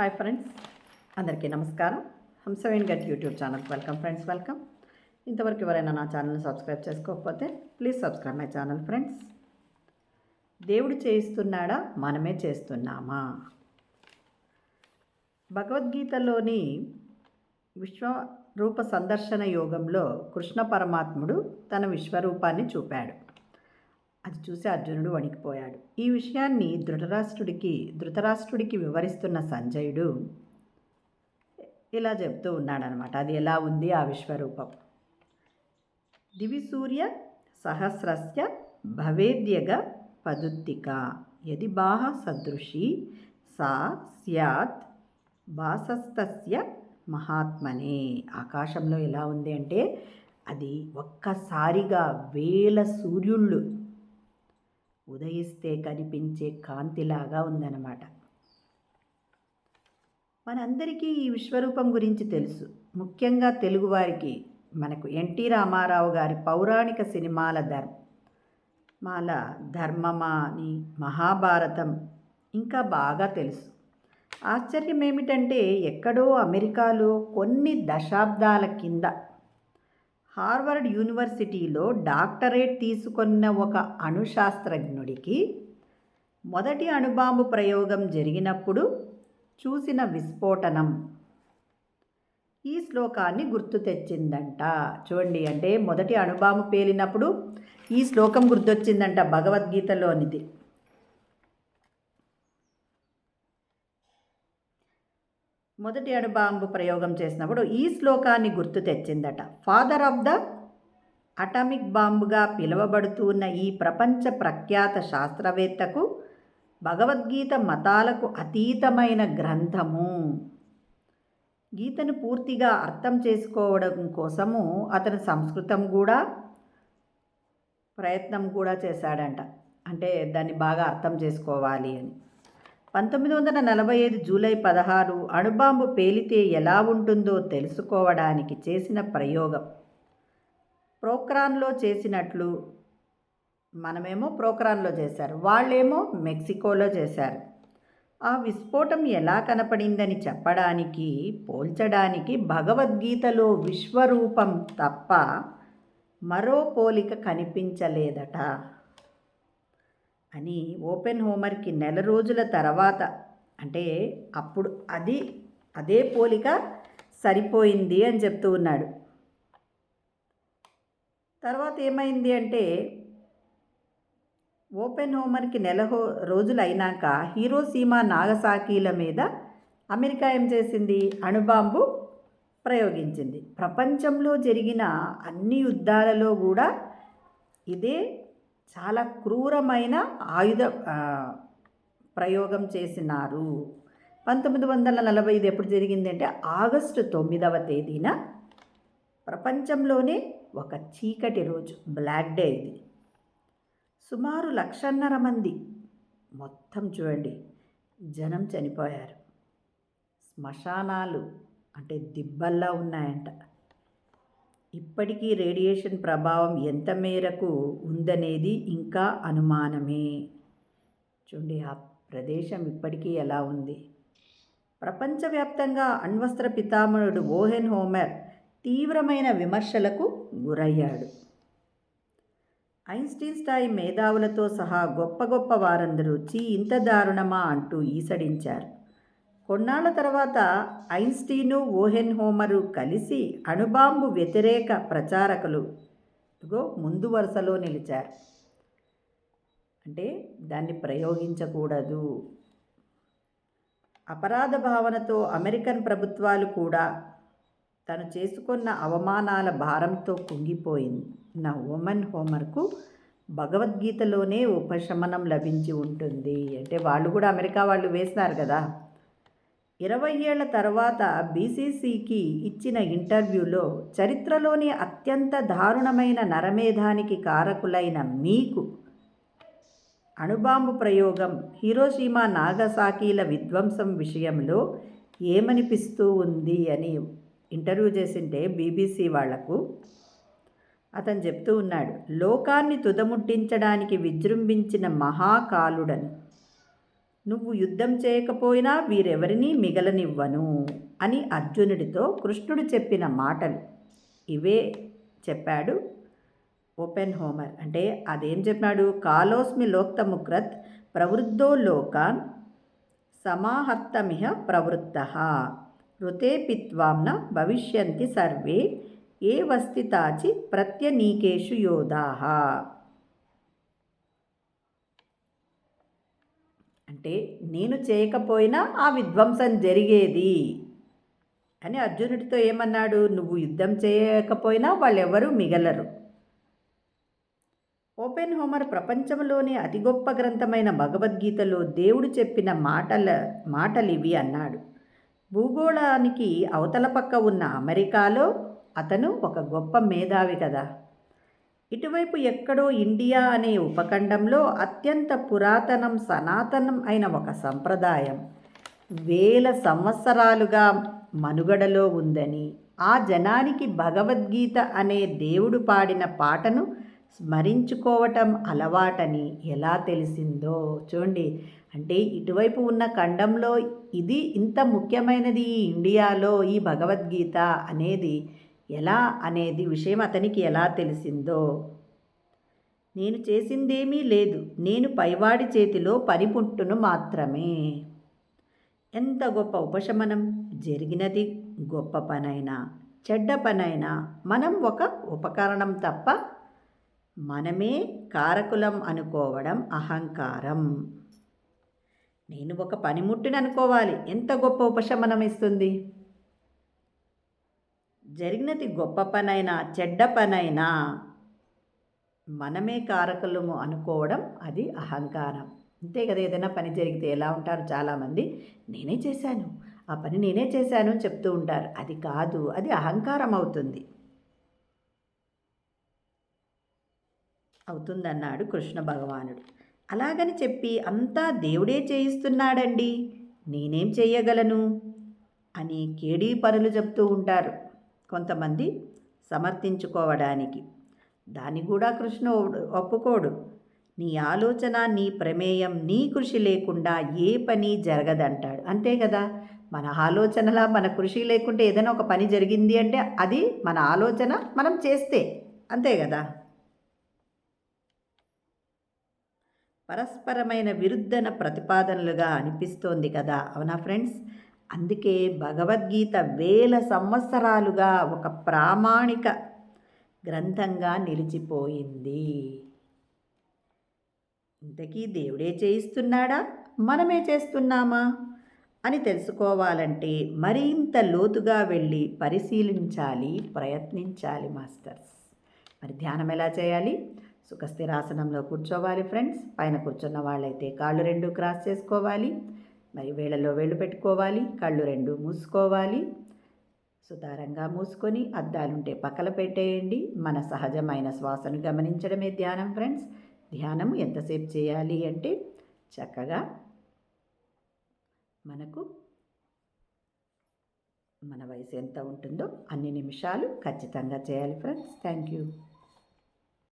Hi friends అందరికీ నమస్కారం. హంసవేణ్ గట్ యూట్యూబ్ ఛానల్కి వెల్కమ్ ఫ్రెండ్స్ వెల్కమ్. ఇంతవరకు ఎవరైనా నా ఛానల్ని సబ్స్క్రైబ్ చేసుకోకపోతే please subscribe my channel friends. దేవుడు చేయిస్తున్నాడా? మనమే చేస్తున్నామా? భగవద్గీతలోని విశ్వరూప సందర్శన యోగంలో కృష్ణ పరమాత్ముడు తన విశ్వరూపాన్ని చూపాడు. అది చూసి అర్జునుడు వణికిపోయాడు. ఈ విషయాన్ని ధృతరాష్ట్రుడికి ధృతరాష్ట్రుడికి వివరిస్తున్న సంజయుడు ఇలా చెప్తూ ఉన్నాడనమాట అది ఎలా ఉంది ఆ విశ్వరూపం? దివిసూర్య సహస్రస్య భవేద్యగ పదుత్తిక. యది బాహ సదృశి సా స్యాత్ భాసస్తస్య మహాత్మనే. ఆకాశంలో ఎలా ఉంది అంటే అది ఒక్కసారిగా వేల సూర్యుళ్ళు ఉదయిస్తే కనిపించే కాంతిలాగా ఉందన్నమాట. మనందరికీ ఈ విశ్వరూపం గురించి తెలుసు. ముఖ్యంగా తెలుగువారికి మనకు ఎన్టీ రామారావు గారి పౌరాణిక సినిమాల ధర్మ మాల ధర్మమా అని మహాభారతం ఇంకా బాగా తెలుసు. ఆశ్చర్యం ఏమిటంటే ఎక్కడో అమెరికాలో కొన్ని దశాబ్దాల కింద హార్వర్డ్ యూనివర్సిటీలో డాక్టరేట్ తీసుకున్న ఒక అణుశాస్త్రజ్ఞుడికి మొదటి అణుబాంబు ప్రయోగం జరిగినప్పుడు చూసిన విస్ఫోటనం. ఈ శ్లోకాన్ని గుర్తు తెచ్చిందంట. చూడండి అంటే మొదటి అణుబాంబు పేలినప్పుడు ఈ శ్లోకం గుర్తొచ్చిందంట భగవద్గీతలోనిది. మొదటి అణుబాంబు ప్రయోగం చేసినప్పుడు ఈ శ్లోకాన్ని గుర్తు తెచ్చిందట. ఫాదర్ ఆఫ్ ద అటామిక్ బాంబుగా పిలువబడుతున్న ఈ ప్రపంచ ప్రఖ్యాత శాస్త్రవేత్తకు భగవద్గీత మతాలకు అతీతమైన గ్రంథము. గీతను పూర్తిగా అర్థం చేసుకోవడం కోసము అతను సంస్కృతం కూడా ప్రయత్నం కూడా చేశాడంట. అంటే దాన్ని బాగా అర్థం చేసుకోవాలి అని. పంతొమ్మిది వందల నలభై ఐదు జూలై పదహారు అణుబాంబు పేలితే ఎలా ఉంటుందో తెలుసుకోవడానికి చేసిన ప్రయోగం. ప్రోక్రాన్లో చేసినట్లు మనమేమో ప్రోక్రాన్లో చేశారు వాళ్ళేమో మెక్సికోలో చేశారు. ఆ విస్ఫోటం ఎలా కనపడిందని చెప్పడానికి పోల్చడానికి భగవద్గీతలో విశ్వరూపం తప్ప మరో పోలిక కనిపించలేదట. అని ఓపెన్ హోమర్కి నెల రోజుల తర్వాత అంటే అప్పుడు అది అదే పోలిక సరిపోయింది అని చెప్తూ ఉన్నాడు. తర్వాత ఏమైంది అంటే ఓపెన్ హోమర్కి నెల హో రోజులు అయినాక హీరో సీమా నాగసాకీల మీద అమెరికా ఏం చేసింది? అణుబాంబు ప్రయోగించింది. ప్రపంచంలో జరిగిన అన్ని యుద్ధాలలో కూడా ఇదే చాలా క్రూరమైన ఆయుధ ప్రయోగం చేసినారు. పంతొమ్మిది వందల నలభై ఐదు ఎప్పుడు జరిగిందంటే ఆగస్టు తొమ్మిదవ తేదీన ప్రపంచంలోనే ఒక చీకటి రోజు బ్లాక్ డే ఇది. సుమారు లక్షన్నర మంది మొత్తం చూడండి జనం చనిపోయారు. శ్మశానాలు అంటే దిబ్బల్లా ఉన్నాయంట. ఇప్పటికీ రేడియేషన్ ప్రభావం ఎంత మేరకు ఉందనేది ఇంకా అనుమానమే. చూడండి ఆ ప్రదేశం ఇప్పటికీ ఎలా ఉంది? ప్రపంచవ్యాప్తంగా అణ్వస్త్ర పితామహుడు ఓహెన్ హోమర్ తీవ్రమైన విమర్శలకు గురయ్యాడు. ఐన్స్టీన్ స్థాయి మేధావులతో సహా గొప్ప గొప్ప వారందరూ చీ ఇంత దారుణమా అంటూ ఈసడించారు. కొన్నాళ్ళ తర్వాత ఐన్స్టీను ఓహెన్ హోమరు కలిసి అణుబాంబు వ్యతిరేక ప్రచారకులు ముందు వరుసలో నిలిచారు. అంటే దాన్ని ప్రయోగించకూడదు. అపరాధ భావనతో అమెరికన్ ప్రభుత్వాలు కూడా తను చేసుకున్న అవమానాల భారంతో కుంగిపోయింది. నా ఉమెన్ హోమర్కు భగవద్గీతలోనే ఉపశమనం లభించి ఉంటుంది. అంటే వాళ్ళు కూడా అమెరికా వాళ్ళు వేసినారు కదా. ఇరవై ఏళ్ళ తర్వాత బీసీసీకి ఇచ్చిన ఇంటర్వ్యూలో చరిత్రలోని అత్యంత దారుణమైన నరమేధానికి కారకులైన మీకు అణుబాంబు ప్రయోగం హీరోషీమా నాగసాకీల విధ్వంసం విషయంలో ఏమనిపిస్తూ ఉంది అని ఇంటర్వ్యూ చేసింటే బీబీసీ వాళ్ళకు అతను చెప్తూ ఉన్నాడు లోకాన్ని తుదముట్టించడానికి విజృంభించిన మహాకాలుడని. నువ్వు యుద్ధం చేయకపోయినా వీరెవరినీ మిగలనివ్వను అని అర్జునుడితో కృష్ణుడు చెప్పిన మాటలు. ఇవే చెప్పాడు ఓపెన్ హోమర్ అంటే అదేం చెప్పాడు కాలోస్మి లోక్తముక్రత్ ప్రవృద్ధో లోకాన్ సమాహర్తమిహ ప్రవృత్త. ఋతే పిత్వాంన భవిష్యంతి సర్వే ఏ వస్థితాచి ప్రత్యనీకేషు యోధా. అంటే నేను చేయకపోయినా ఆ విధ్వంసం జరిగేది. అని అర్జునుడితో ఏమన్నాడు? నువ్వు యుద్ధం చేయకపోయినా వాళ్ళెవరూ మిగలరు. ఓపెన్ హోమర్ ప్రపంచంలోనే అతి గొప్ప గ్రంథమైన భగవద్గీతలో దేవుడు చెప్పిన మాటల మాటలివి అన్నాడు. భూగోళానికి అవతల పక్క ఉన్న అమెరికాలో అతను ఒక గొప్ప మేధావి కదా. ఇటువైపు ఎక్కడో ఇండియా అనే ఉపఖండంలో అత్యంత పురాతనం సనాతనం అయిన ఒక సంప్రదాయం. వేల సంవత్సరాలుగా మనుగడలో ఉందని ఆ జనానికి భగవద్గీత అనే దేవుడు పాడిన పాటను స్మరించుకోవటం అలవాటని ఎలా తెలిసిందో చూడండి. అంటే ఇటువైపు ఉన్న ఖండంలో ఇది ఇంత ముఖ్యమైనది ఈ ఇండియాలో ఈ భగవద్గీత అనేది ఎలా అనేది విషయం అతనికి ఎలా తెలిసిందో. నేను చేసిందేమీ లేదు. నేను పైవాడి చేతిలో పనిపుంటును మాత్రమే. ఎంత గొప్ప ఉపశమనం. జరిగినది గొప్ప పనైనా చెడ్డ పనైనా మనం ఒక ఉపకరణం తప్ప మనమే కారకులం అనుకోవడం అహంకారం. నేను ఒక పనిముట్టుని అనుకోవాలి. ఎంత గొప్ప ఉపశమనం ఇస్తుంది? జరిగినది గొప్ప పనైనా చెడ్డ పనైనా మనమే కారకులము అనుకోవడం అది అహంకారం. అంతే కదా ఏదైనా పని జరిగితే ఎలా ఉంటారు చాలామంది? నేనే చేశాను. ఆ పని నేనే చేశాను చెప్తూ ఉంటారు. అది కాదు అది అహంకారం అవుతుంది. అవుతుందన్నాడు కృష్ణ భగవానుడు. అలాగని చెప్పి అంతా దేవుడే చేయిస్తున్నాడండి. నేనేం చేయగలను? అని కేడీ పనులు చెప్తూ ఉంటారు. కొంతమంది సమర్థించుకోవడానికి. దాన్ని కూడా కృష్ణ ఒప్పుకోడు. నీ ఆలోచన నీ ప్రమేయం నీ కృషి లేకుండా ఏ పని జరగదంటాడు. అంతే కదా? మన ఆలోచనలా మన కృషి లేకుంటే ఏదైనా ఒక పని జరిగింది అంటే అది మన ఆలోచన మనం చేస్తే. అంతే కదా? పరస్పరమైన విరుద్ధన ప్రతిపాదనలుగా అనిపిస్తోంది కదా? అవునా ఫ్రెండ్స్? అందుకే భగవద్గీత వేల సంవత్సరాలుగా ఒక ప్రామాణిక గ్రంథంగా నిలిచిపోయింది. ఇంతకీ దేవుడే చేయిస్తున్నాడా? మనమే చేస్తున్నామా? అని తెలుసుకోవాలంటే మరింత లోతుగా వెళ్ళి పరిశీలించాలి ప్రయత్నించాలి మాస్టర్స్. మరి ధ్యానం ఎలా చేయాలి? సుఖస్థిరాసనంలో కూర్చోవాలి ఫ్రెండ్స్. పైన కూర్చున్న వాళ్ళైతే కాళ్ళు రెండు క్రాస్ చేసుకోవాలి. మరి వేళలో వేళ్ళు పెట్టుకోవాలి కళ్ళు రెండు మూసుకోవాలి. సుతారంగా మూసుకొని అద్దాలుంటే పక్కల పెట్టేయండి. మన సహజమైన శ్వాసను గమనించడమే ధ్యానం ఫ్రెండ్స్. ధ్యానం ఎంతసేపు చేయాలి అంటే చక్కగా మనకు మన వయసు ఎంత ఉంటుందో అన్ని నిమిషాలు ఖచ్చితంగా చేయాలి ఫ్రెండ్స్. Thank you.